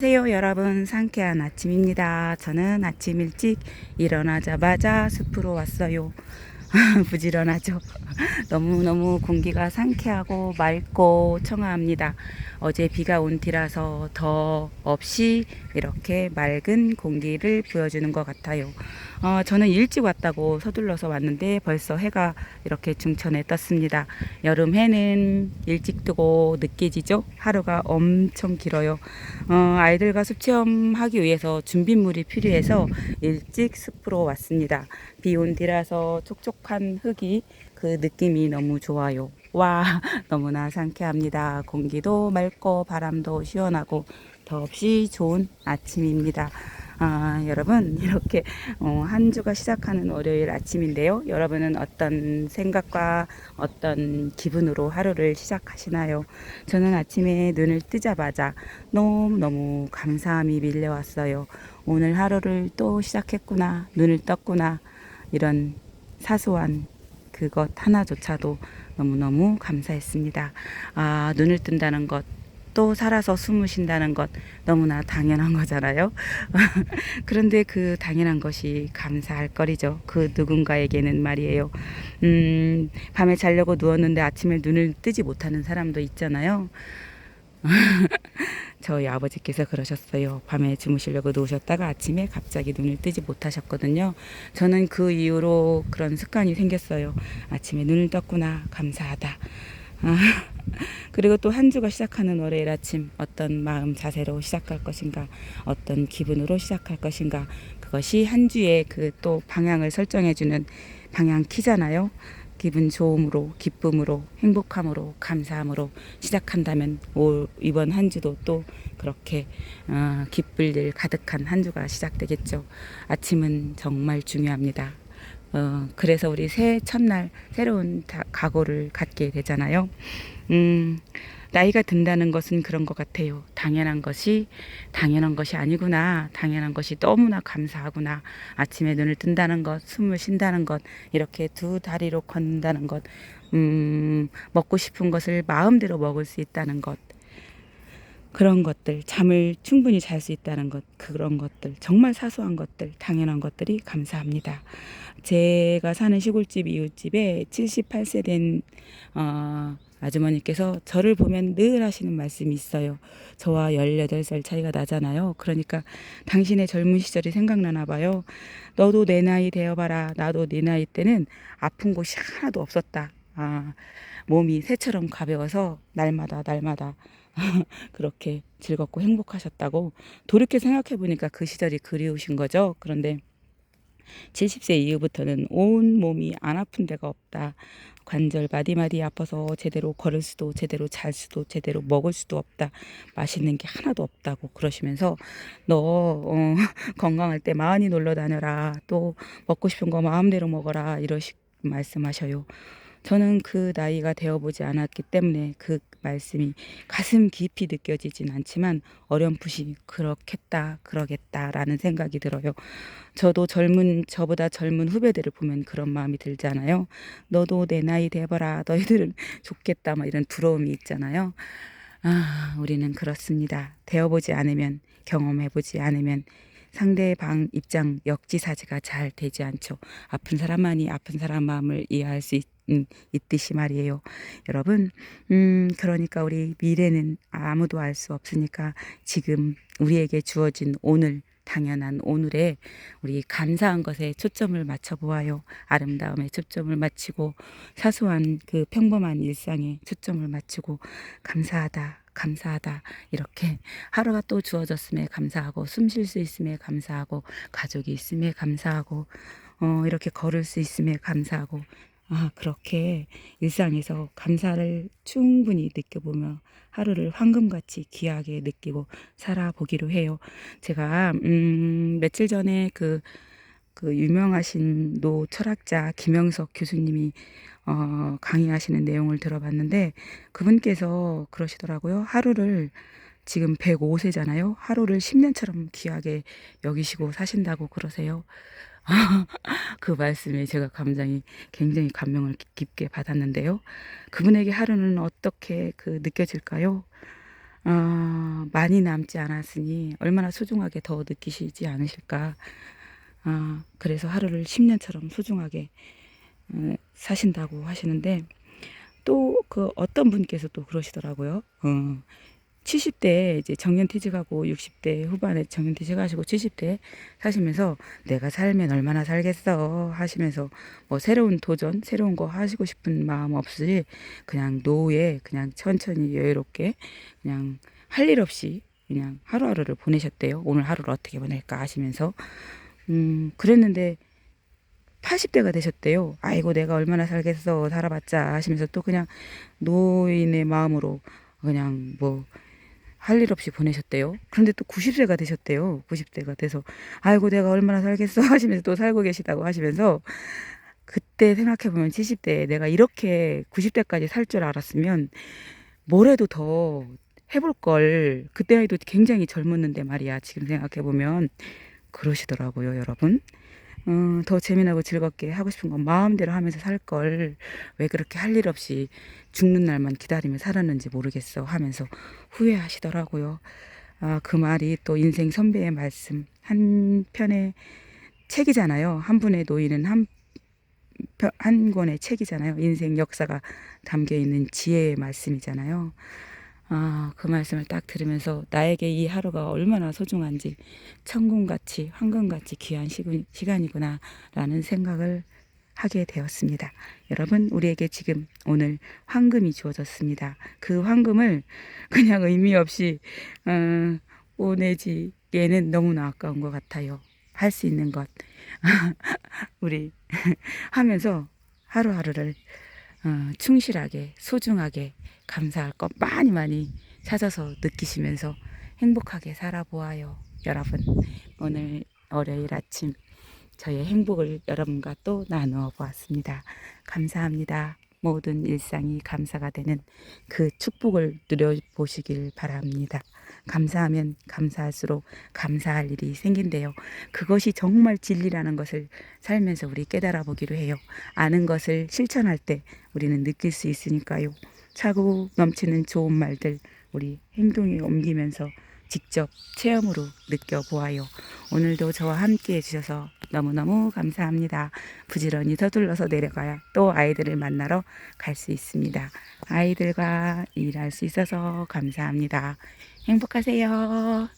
안녕하세요 여러분. 상쾌한 아침입니다. 저는 아침 일찍 일어나자마자 숲으로 왔어요 부지런하죠. 너무너무 공기가 상쾌하고 맑고 청아합니다. 어제 비가 온 뒤라서 더 없이 이렇게 맑은 공기를 보여주는 것 같아요. 어, 저는 일찍 왔다고 서둘러서 왔는데 벌써 해가 이렇게 중천에 떴습니다. 여름 해는 일찍 뜨고 늦게 지죠? 하루가 엄청 길어요. 어, 아이들과 숲 체험하기 위해서 준비물이 필요해서 일찍 숲으로 왔습니다. 비 온 뒤라서 촉촉 한 흙이 그 느낌이 너무 좋아요. 와, 너무나 상쾌합니다. 공기도 맑고 바람도 시원하고 더없이 좋은 아침입니다. 아, 여러분, 이렇게 어, 한 주가 시작하는 월요일 아침인데요. 여러분은 어떤 생각과 어떤 기분으로 하루를 시작하시나요? 저는 아침에 눈을 뜨자마자 너무너무 감사함이 밀려왔어요. 오늘 하루를 또 시작했구나, 눈을 떴구나, 이런 사소한 그것 하나조차도 너무너무 감사했습니다. 아, 눈을 뜬다는 것, 또 살아서 숨을 쉰다는 것 너무나 당연한 거잖아요. 그런데 그 당연한 것이 감사할 거리죠. 그 누군가에게는 말이에요. 음, 밤에 자려고 누웠는데 아침에 눈을 뜨지 못하는 사람도 있잖아요. 저희 아버지께서 그러셨어요. 밤에 주무시려고 누우셨다가 아침에 갑자기 눈을 뜨지 못하셨거든요. 저는 그 이후로 그런 습관이 생겼어요. 아침에 눈을 떴구나. 감사하다. 아, 그리고 또 한 주가 시작하는 월요일 아침 어떤 마음 자세로 시작할 것인가 어떤 기분으로 시작할 것인가 그것이 한 주의 그 또 방향을 설정해 주는 방향 키잖아요. 기분 좋음으로 기쁨으로 행복함으로 감사함으로 시작한다면 올 이번 한 주도 또 그렇게 어, 기쁠 일 가득한 한 주가 시작되겠죠. 아침은 정말 중요합니다. 어, 그래서 우리 새해 첫날 새로운 다, 각오를 갖게 되잖아요. 음, 나이가 든다는 것은 그런 것 같아요. 당연한 것이 당연한 것이 아니구나. 당연한 것이 너무나 감사하구나. 아침에 눈을 뜬다는 것, 숨을 쉰다는 것, 이렇게 두 다리로 걷는다는 것, 음, 먹고 싶은 것을 마음대로 먹을 수 있다는 것. 그런 것들, 잠을 충분히 잘 수 있다는 것, 그런 것들, 정말 사소한 것들, 당연한 것들이 감사합니다. 제가 사는 시골집 이웃집에 78세 된, 어, 아주머니께서 저를 보면 늘 하시는 말씀이 있어요. 저와 18살 차이가 나잖아요. 그러니까 당신의 젊은 시절이 생각나나 봐요. 너도 내 나이 되어봐라. 나도 내 나이 때는 아픈 곳이 하나도 없었다. 아, 몸이 새처럼 가벼워서 날마다 날마다 그렇게 즐겁고 행복하셨다고 돌이켜 생각해 보니까 그 시절이 그리우신 거죠. 그런데 70세 이후부터는 온 몸이 안 아픈 데가 없다. 관절 마디마디 아파서 제대로 걸을 수도 제대로 잘 수도 제대로 먹을 수도 없다. 맛있는 게 하나도 없다고 그러시면서 너 어, 건강할 때 많이 놀러 다녀라. 또 먹고 싶은 거 마음대로 먹어라. 이러시 말씀하셔요. 저는 그 나이가 되어보지 않았기 때문에 그 말씀이 가슴 깊이 느껴지진 않지만 어렴풋이 그렇겠다, 그러겠다라는 생각이 들어요. 저도 젊은, 저보다 젊은 후배들을 보면 그런 마음이 들잖아요. 너도 내 나이 돼봐라. 너희들은 좋겠다. 막 이런 부러움이 있잖아요. 아, 우리는 그렇습니다. 되어보지 않으면, 경험해보지 않으면 상대방 입장 역지사지가 잘 되지 않죠. 아픈 사람만이 아픈 사람 마음을 이해할 수 있, 음, 있듯이 말이에요. 여러분, 음, 그러니까 우리 미래는 아무도 알 수 없으니까 지금 우리에게 주어진 오늘, 당연한 오늘에 우리 감사한 것에 초점을 맞춰 보아요. 아름다움에 초점을 맞추고 사소한 그 평범한 일상에 초점을 맞추고 감사하다. 감사하다. 이렇게 하루가 또 주어졌음에 감사하고 숨 쉴 수 있음에 감사하고 가족이 있음에 감사하고 어, 이렇게 걸을 수 있음에 감사하고 아, 그렇게 일상에서 감사를 충분히 느껴보며 하루를 황금같이 귀하게 느끼고 살아보기로 해요. 제가, 음, 며칠 전에 그, 그 유명하신 노 철학자 김영석 교수님이 어, 강의하시는 내용을 들어봤는데 그분께서 그러시더라고요. 하루를 지금 105세잖아요. 하루를 10년처럼 귀하게 여기시고 사신다고 그러세요. 그 말씀에 제가 감정이 굉장히 감명을 깊게 받았는데요. 그분에게 하루는 어떻게 그 느껴질까요? 어, 많이 남지 않았으니 얼마나 소중하게 더 느끼시지 않으실까. 아, 그래서 하루를 10년처럼 소중하게 어, 사신다고 하시는데 또 그 어떤 분께서 또 그러시더라고요. 어, 70대 이제 정년 퇴직하고 60대 후반에 정년 퇴직하시고 70대 사시면서 내가 살면 얼마나 살겠어 하시면서 뭐 새로운 도전, 새로운 거 하시고 싶은 마음 없이 그냥 노후에 그냥 천천히 여유롭게 그냥 할 일 없이 그냥 하루하루를 보내셨대요. 오늘 하루를 어떻게 보낼까 하시면서 음 그랬는데 80대가 되셨대요. 아이고 내가 얼마나 살겠어. 살아봤자. 하시면서 또 그냥 노인의 마음으로 그냥 뭐 할 일 없이 보내셨대요. 그런데 또 90세가 되셨대요. 90세가 돼서. 아이고 내가 얼마나 살겠어. 하시면서 또 살고 계시다고 하시면서 그때 생각해 보면 70대 내가 이렇게 90대까지 살 줄 알았으면 뭐래도 더 해볼 걸. 그때에도 굉장히 젊었는데 말이야. 지금 생각해 보면 그러시더라고요 여러분 어, 더 재미나고 즐겁게 하고 싶은 건 마음대로 하면서 살 걸 왜 그렇게 할 일 없이 죽는 날만 기다리며 살았는지 모르겠어 하면서 후회하시더라고요. 아, 그 말이 또 인생 선배의 말씀 한 편의 책이잖아요. 한 분의 노인은 한, 편- 한 권의 책이잖아요. 인생 역사가 담겨 있는 지혜의 말씀이잖아요. 아, 그 말씀을 딱 들으면서 나에게 이 하루가 얼마나 소중한지 천금같이 황금같이 귀한 시간, 시간이구나 라는 생각을 하게 되었습니다. 여러분, 우리에게 지금 오늘 황금이 주어졌습니다. 그 황금을 그냥 의미 없이 어, 오내지기에는 너무나 아까운 것 같아요. 할 수 있는 것 우리 하면서 하루하루를 어, 충실하게 소중하게 감사할 것 많이 많이 찾아서 느끼시면서 행복하게 살아보아요. 여러분 오늘 월요일 아침 저의 행복을 여러분과 또 나누어 보았습니다. 감사합니다. 모든 일상이 감사가 되는 그 축복을 누려보시길 바랍니다. 감사하면 감사할수록 감사할 일이 생긴대요. 그것이 정말 진리라는 것을 살면서 우리 깨달아 보기로 해요. 아는 것을 실천할 때 우리는 느낄 수 있으니까요. 차고 넘치는 좋은 말들 우리 행동에 옮기면서 직접 체험으로 느껴보아요. 오늘도 저와 함께 해주셔서 너무너무 감사합니다. 부지런히 서둘러서 내려가야 또 아이들을 만나러 갈 수 있습니다. 아이들과 일할 수 있어서 감사합니다. 행복하세요.